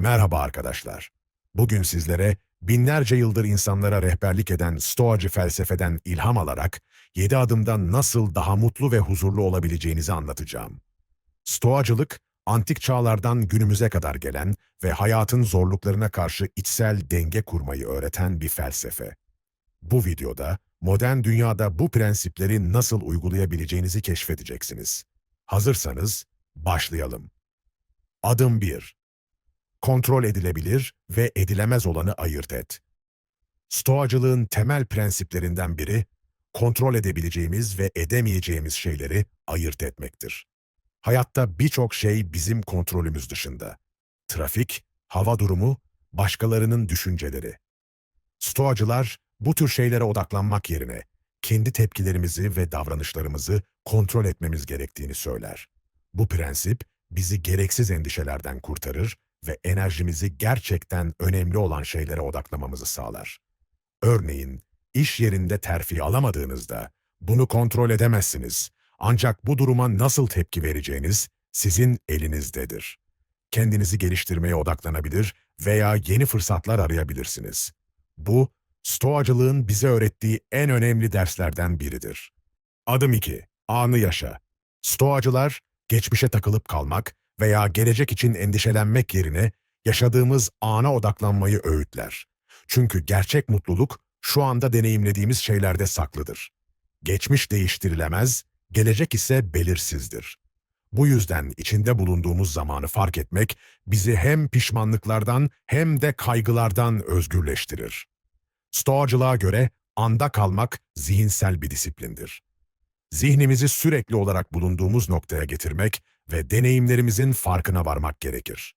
Merhaba arkadaşlar. Bugün sizlere binlerce yıldır insanlara rehberlik eden Stoacı felsefeden ilham alarak 7 adımda nasıl daha mutlu ve huzurlu olabileceğinizi anlatacağım. Stoacılık, antik çağlardan günümüze kadar gelen ve hayatın zorluklarına karşı içsel denge kurmayı öğreten bir felsefe. Bu videoda modern dünyada bu prensipleri nasıl uygulayabileceğinizi keşfedeceksiniz. Hazırsanız başlayalım. Adım 1 kontrol edilebilir ve edilemez olanı ayırt et. Stoacılığın temel prensiplerinden biri, kontrol edebileceğimiz ve edemeyeceğimiz şeyleri ayırt etmektir. Hayatta birçok şey bizim kontrolümüz dışında. Trafik, hava durumu, başkalarının düşünceleri. Stoacılar bu tür şeylere odaklanmak yerine kendi tepkilerimizi ve davranışlarımızı kontrol etmemiz gerektiğini söyler. Bu prensip bizi gereksiz endişelerden kurtarır ve enerjimizi gerçekten önemli olan şeylere odaklamamızı sağlar. Örneğin, iş yerinde terfi alamadığınızda bunu kontrol edemezsiniz. Ancak bu duruma nasıl tepki vereceğiniz sizin elinizdedir. Kendinizi geliştirmeye odaklanabilir veya yeni fırsatlar arayabilirsiniz. Bu, Stoacılığın bize öğrettiği en önemli derslerden biridir. Adım 2. Anı yaşa. Stoacılar, geçmişe takılıp kalmak veya gelecek için endişelenmek yerine yaşadığımız ana odaklanmayı öğütler. Çünkü gerçek mutluluk şu anda deneyimlediğimiz şeylerde saklıdır. Geçmiş değiştirilemez, gelecek ise belirsizdir. Bu yüzden içinde bulunduğumuz zamanı fark etmek bizi hem pişmanlıklardan hem de kaygılardan özgürleştirir. Stoacılığa göre anda kalmak zihinsel bir disiplindir. Zihnimizi sürekli olarak bulunduğumuz noktaya getirmek ve deneyimlerimizin farkına varmak gerekir.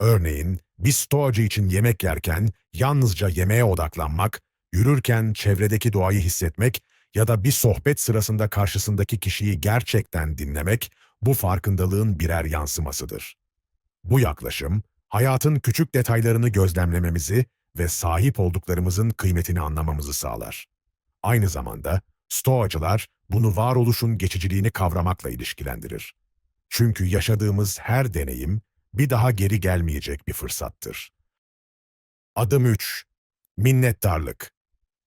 Örneğin, bir stoacı için yemek yerken yalnızca yemeğe odaklanmak, yürürken çevredeki doğayı hissetmek ya da bir sohbet sırasında karşısındaki kişiyi gerçekten dinlemek, bu farkındalığın birer yansımasıdır. Bu yaklaşım, hayatın küçük detaylarını gözlemlememizi ve sahip olduklarımızın kıymetini anlamamızı sağlar. Aynı zamanda, Stoacılar bunu varoluşun geçiciliğini kavramakla ilişkilendirir. Çünkü yaşadığımız her deneyim bir daha geri gelmeyecek bir fırsattır. Adım 3. Minnettarlık.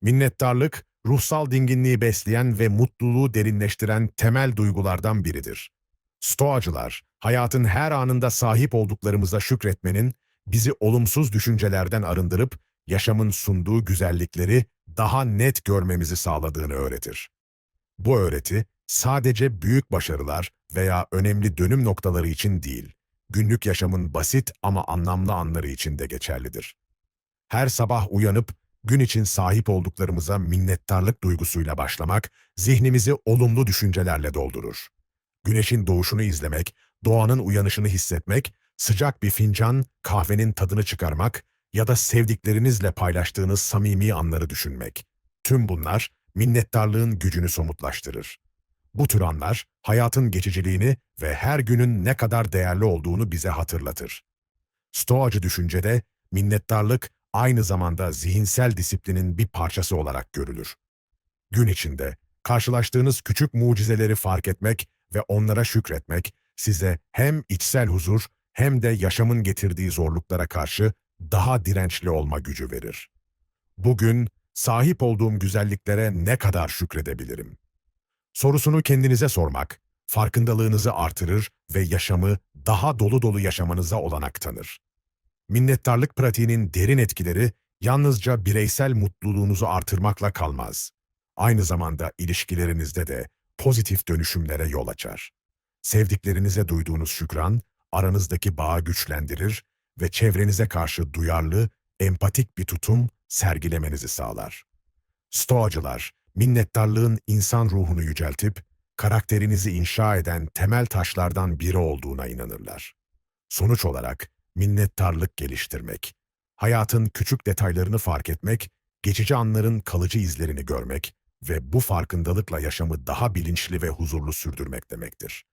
Minnettarlık, ruhsal dinginliği besleyen ve mutluluğu derinleştiren temel duygulardan biridir. Stoacılar, hayatın her anında sahip olduklarımıza şükretmenin, bizi olumsuz düşüncelerden arındırıp, yaşamın sunduğu güzellikleri daha net görmemizi sağladığını öğretir. Bu öğreti, sadece büyük başarılar veya önemli dönüm noktaları için değil, günlük yaşamın basit ama anlamlı anları için de geçerlidir. Her sabah uyanıp gün için sahip olduklarımıza minnettarlık duygusuyla başlamak, zihnimizi olumlu düşüncelerle doldurur. Güneşin doğuşunu izlemek, doğanın uyanışını hissetmek, sıcak bir fincan kahvenin tadını çıkarmak ya da sevdiklerinizle paylaştığınız samimi anları düşünmek. Tüm bunlar minnettarlığın gücünü somutlaştırır. Bu tür anlar hayatın geçiciliğini ve her günün ne kadar değerli olduğunu bize hatırlatır. Stoacı düşüncede minnettarlık aynı zamanda zihinsel disiplinin bir parçası olarak görülür. Gün içinde karşılaştığınız küçük mucizeleri fark etmek ve onlara şükretmek size hem içsel huzur hem de yaşamın getirdiği zorluklara karşı daha dirençli olma gücü verir. Bugün sahip olduğum güzelliklere ne kadar şükredebilirim? Sorusunu kendinize sormak, farkındalığınızı artırır ve yaşamı daha dolu dolu yaşamanıza olanak tanır. Minnettarlık pratiğinin derin etkileri yalnızca bireysel mutluluğunuzu artırmakla kalmaz. Aynı zamanda ilişkilerinizde de pozitif dönüşümlere yol açar. Sevdiklerinize duyduğunuz şükran, aranızdaki bağı güçlendirir ve çevrenize karşı duyarlı, empatik bir tutum sergilemenizi sağlar. Stoacılar, minnettarlığın insan ruhunu yüceltip, karakterinizi inşa eden temel taşlardan biri olduğuna inanırlar. Sonuç olarak minnettarlık geliştirmek, hayatın küçük detaylarını fark etmek, geçici anların kalıcı izlerini görmek ve bu farkındalıkla yaşamı daha bilinçli ve huzurlu sürdürmek demektir.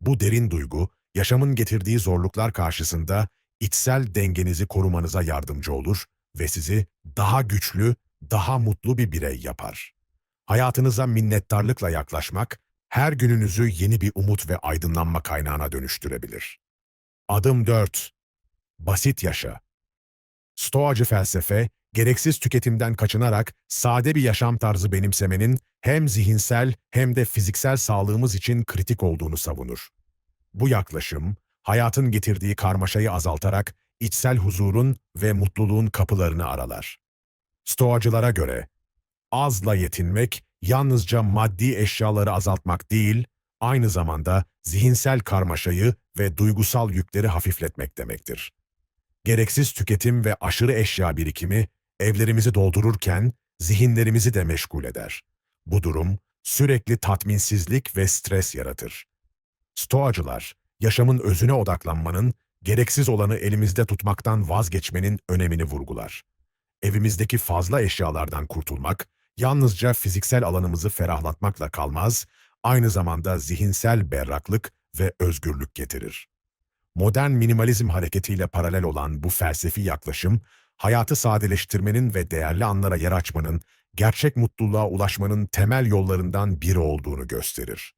Bu derin duygu, yaşamın getirdiği zorluklar karşısında içsel dengenizi korumanıza yardımcı olur ve sizi daha güçlü, daha mutlu bir birey yapar. Hayatınıza minnettarlıkla yaklaşmak, her gününüzü yeni bir umut ve aydınlanma kaynağına dönüştürebilir. Adım 4. basit yaşa. Stoacı felsefe, gereksiz tüketimden kaçınarak sade bir yaşam tarzı benimsemenin hem zihinsel hem de fiziksel sağlığımız için kritik olduğunu savunur. Bu yaklaşım, hayatın getirdiği karmaşayı azaltarak içsel huzurun ve mutluluğun kapılarını aralar. Stoacılara göre, azla yetinmek yalnızca maddi eşyaları azaltmak değil, aynı zamanda zihinsel karmaşayı ve duygusal yükleri hafifletmek demektir. Gereksiz tüketim ve aşırı eşya birikimi evlerimizi doldururken zihinlerimizi de meşgul eder. Bu durum sürekli tatminsizlik ve stres yaratır. Stoacılar, yaşamın özüne odaklanmanın, gereksiz olanı elimizde tutmaktan vazgeçmenin önemini vurgular. Evimizdeki fazla eşyalardan kurtulmak, yalnızca fiziksel alanımızı ferahlatmakla kalmaz, aynı zamanda zihinsel berraklık ve özgürlük getirir. Modern minimalizm hareketiyle paralel olan bu felsefi yaklaşım, hayatı sadeleştirmenin ve değerli anlara yer açmanın, gerçek mutluluğa ulaşmanın temel yollarından biri olduğunu gösterir.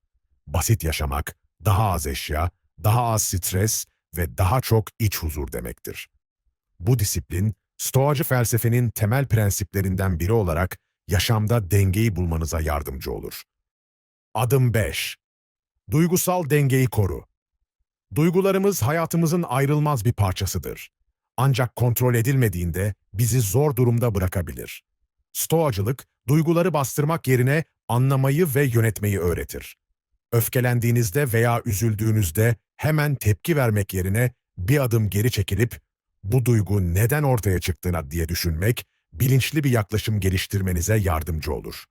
Basit yaşamak, daha az eşya, daha az stres ve daha çok iç huzur demektir. Bu disiplin, Stoacı felsefenin temel prensiplerinden biri olarak yaşamda dengeyi bulmanıza yardımcı olur. Adım 5. Duygusal dengeyi koru. Duygularımız hayatımızın ayrılmaz bir parçasıdır. Ancak kontrol edilmediğinde bizi zor durumda bırakabilir. Stoacılık, duyguları bastırmak yerine anlamayı ve yönetmeyi öğretir. Öfkelendiğinizde veya üzüldüğünüzde hemen tepki vermek yerine bir adım geri çekilip bu duygu neden ortaya çıktığına diye düşünmek, bilinçli bir yaklaşım geliştirmenize yardımcı olur.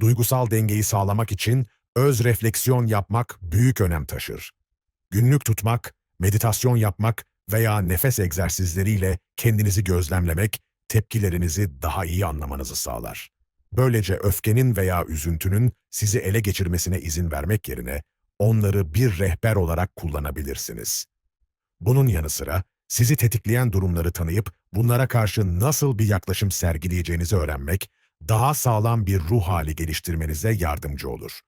Duygusal dengeyi sağlamak için öz refleksiyon yapmak büyük önem taşır. Günlük tutmak, meditasyon yapmak veya nefes egzersizleriyle kendinizi gözlemlemek, tepkilerinizi daha iyi anlamanızı sağlar. Böylece öfkenin veya üzüntünün sizi ele geçirmesine izin vermek yerine onları bir rehber olarak kullanabilirsiniz. Bunun yanı sıra sizi tetikleyen durumları tanıyıp bunlara karşı nasıl bir yaklaşım sergileyeceğinizi öğrenmek, daha sağlam bir ruh hali geliştirmenize yardımcı olur.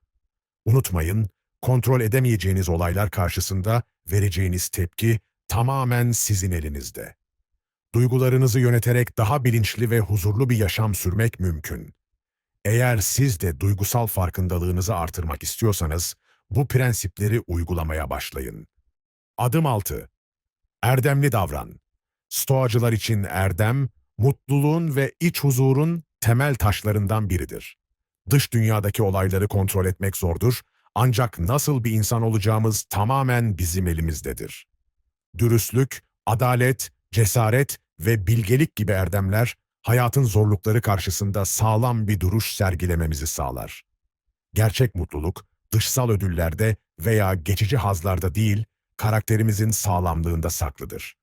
Unutmayın, kontrol edemeyeceğiniz olaylar karşısında vereceğiniz tepki tamamen sizin elinizde. Duygularınızı yöneterek daha bilinçli ve huzurlu bir yaşam sürmek mümkün. Eğer siz de duygusal farkındalığınızı artırmak istiyorsanız, bu prensipleri uygulamaya başlayın. Adım 6. Erdemli davran. Stoacılar için erdem, mutluluğun ve iç huzurun temel taşlarından biridir. Dış dünyadaki olayları kontrol etmek zordur, ancak nasıl bir insan olacağımız tamamen bizim elimizdedir. Dürüstlük, adalet, cesaret ve bilgelik gibi erdemler, hayatın zorlukları karşısında sağlam bir duruş sergilememizi sağlar. Gerçek mutluluk, dışsal ödüllerde veya geçici hazlarda değil, karakterimizin sağlamlığında saklıdır.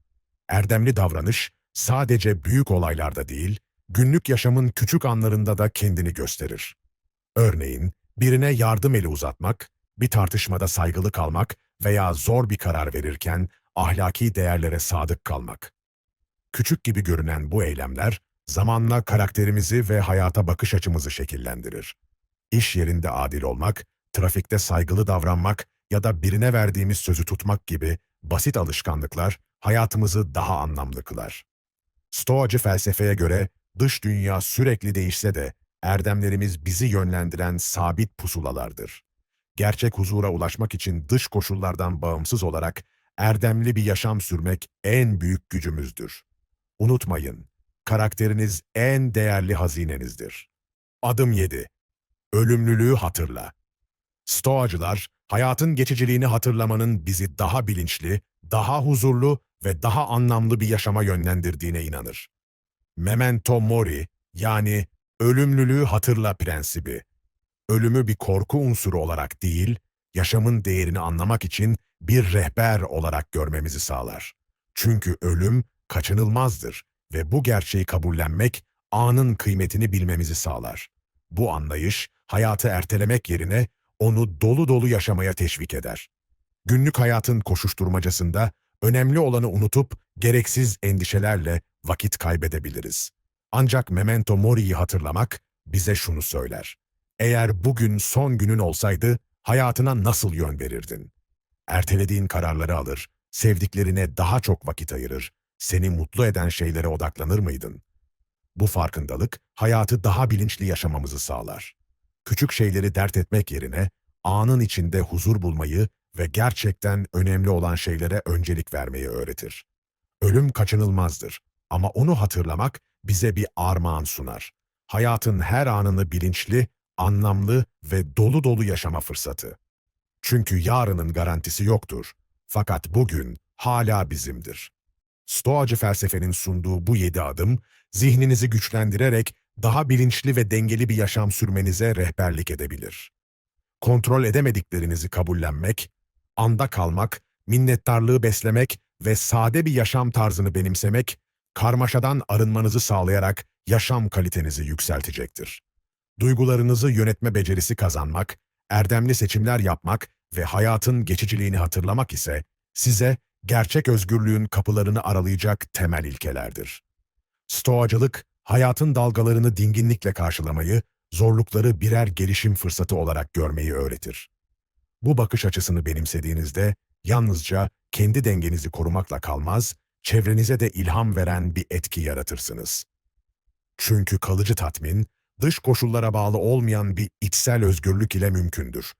Erdemli davranış, sadece büyük olaylarda değil, günlük yaşamın küçük anlarında da kendini gösterir. Örneğin, birine yardım eli uzatmak, bir tartışmada saygılı kalmak veya zor bir karar verirken ahlaki değerlere sadık kalmak. Küçük gibi görünen bu eylemler, zamanla karakterimizi ve hayata bakış açımızı şekillendirir. İş yerinde adil olmak, trafikte saygılı davranmak ya da birine verdiğimiz sözü tutmak gibi basit alışkanlıklar hayatımızı daha anlamlı kılar. Stoacı felsefeye göre dış dünya sürekli değişse de erdemlerimiz bizi yönlendiren sabit pusulalardır. Gerçek huzura ulaşmak için dış koşullardan bağımsız olarak erdemli bir yaşam sürmek en büyük gücümüzdür. Unutmayın, karakteriniz en değerli hazinenizdir. Adım 7. Ölümlülüğü hatırla. Stoacılar, hayatın geçiciliğini hatırlamanın bizi daha bilinçli, daha huzurlu ve daha anlamlı bir yaşama yönlendirdiğine inanır. Memento mori yani ölümlülüğü hatırla prensibi. Ölümü bir korku unsuru olarak değil, yaşamın değerini anlamak için bir rehber olarak görmemizi sağlar. Çünkü ölüm kaçınılmazdır ve bu gerçeği kabullenmek anın kıymetini bilmemizi sağlar. Bu anlayış hayatı ertelemek yerine onu dolu dolu yaşamaya teşvik eder. Günlük hayatın koşuşturmacasında önemli olanı unutup gereksiz endişelerle vakit kaybedebiliriz. Ancak Memento Mori'yi hatırlamak bize şunu söyler. Eğer bugün son günün olsaydı hayatına nasıl yön verirdin? Ertelediğin kararları alır, sevdiklerine daha çok vakit ayırır seni mutlu eden şeylere odaklanır mıydın? Bu farkındalık hayatı daha bilinçli yaşamamızı sağlar. Küçük şeyleri dert etmek yerine anın içinde huzur bulmayı ve gerçekten önemli olan şeylere öncelik vermeyi öğretir. Ölüm kaçınılmazdır ama onu hatırlamak bize bir armağan sunar. Hayatın her anını bilinçli, anlamlı ve dolu dolu yaşama fırsatı. Çünkü yarının garantisi yoktur. Fakat bugün hala bizimdir. Stoacı felsefenin sunduğu bu yedi adım, zihninizi güçlendirerek daha bilinçli ve dengeli bir yaşam sürmenize rehberlik edebilir. Kontrol edemediklerinizi kabullenmek, anda kalmak, minnettarlığı beslemek ve sade bir yaşam tarzını benimsemek, karmaşadan arınmanızı sağlayarak yaşam kalitenizi yükseltecektir. Duygularınızı yönetme becerisi kazanmak, erdemli seçimler yapmak ve hayatın geçiciliğini hatırlamak ise size gerçek özgürlüğün kapılarını aralayacak temel ilkelerdir. Stoacılık, hayatın dalgalarını dinginlikle karşılamayı, zorlukları birer gelişim fırsatı olarak görmeyi öğretir. Bu bakış açısını benimsediğinizde yalnızca kendi dengenizi korumakla kalmaz, çevrenize de ilham veren bir etki yaratırsınız. Çünkü kalıcı tatmin, dış koşullara bağlı olmayan bir içsel özgürlük ile mümkündür.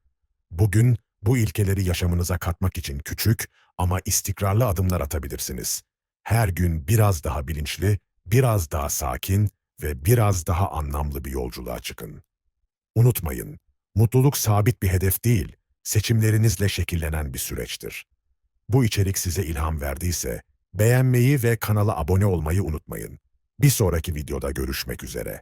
Bugün bu ilkeleri yaşamınıza katmak için küçük ama istikrarlı adımlar atabilirsiniz. Her gün biraz daha bilinçli, biraz daha sakin ve biraz daha anlamlı bir yolculuğa çıkın. Unutmayın, mutluluk sabit bir hedef değil, seçimlerinizle şekillenen bir süreçtir. Bu içerik size ilham verdiyse, beğenmeyi ve kanala abone olmayı unutmayın. Bir sonraki videoda görüşmek üzere.